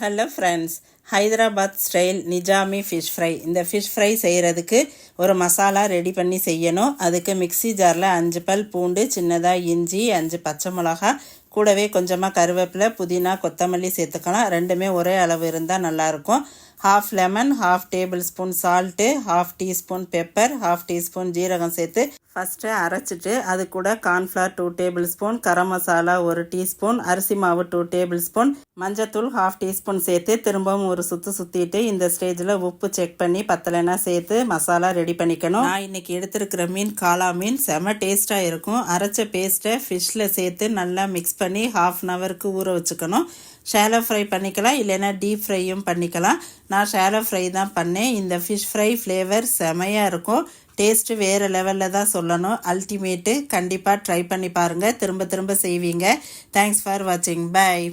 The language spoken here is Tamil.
Hello friends Hyderabad style Nizami fish fry. இந்த ஃபிஷ் ஃப்ரை செய்கிறதுக்கு ஒரு மசாலா ரெடி பண்ணி செய்யணும். அதுக்கு மிக்ஸி ஜாரில் அஞ்சு பல் பூண்டு சின்னதாக இஞ்சி அஞ்சு பச்சை மிளகா கூடவே கொஞ்சமாக கருவேப்பிலை புதினா கொத்தமல்லி சேர்த்துக்கலாம். ரெண்டுமே ஒரே அளவு இருந்தால் நல்லாயிருக்கும். Half lemon half tablespoon salt half teaspoon pepper half teaspoon ஜீரகம் சேர்த்து ஃபஸ்ட்டு அரைச்சிட்டு அது கூட cornflour two tablespoon garam masala ஒரு டீஸ்பூன் அரிசி மாவு டூ டேபிள் ஸ்பூன் மஞ்சத்தூள் ஹாஃப் டீஸ்பூன் சேர்த்து திரும்பவும் ஒரு சுற்று சுற்றிட்டு இந்த ஸ்டேஜில் உப்பு செக் பண்ணி பத்தலைனா சேர்த்து மசாலா ரெடி பண்ணிக்கணும். நான் இன்னைக்கு எடுத்துருக்கிற மீன் காளா மீன் செம டேஸ்ட்டாக இருக்கும். அரைச்ச பேஸ்ட்டை ஃபிஷ்ஷில் சேர்த்து நல்லா மிக்ஸ் பண்ணி ஹாஃப் அன் ஹவருக்கு ஊற வச்சுக்கணும். ஷேலோ ஃப்ரை பண்ணிக்கலாம் இல்லைன்னா டீப் ஃப்ரையும் பண்ணிக்கலாம். நான் ஷேலோ ஃப்ரை தான் பண்ணேன். இந்த ஃபிஷ் ஃப்ரை ஃப்ளேவர் செமையாக இருக்கும். டேஸ்ட்டு வேறு லெவலில் தான் சொல்லணும். அல்டிமேட்டு கண்டிப்பாக ட்ரை பண்ணி பாருங்கள் திரும்ப திரும்ப செய்வீங்க. தேங்க்ஸ் ஃபார் வாட்சிங் பாய்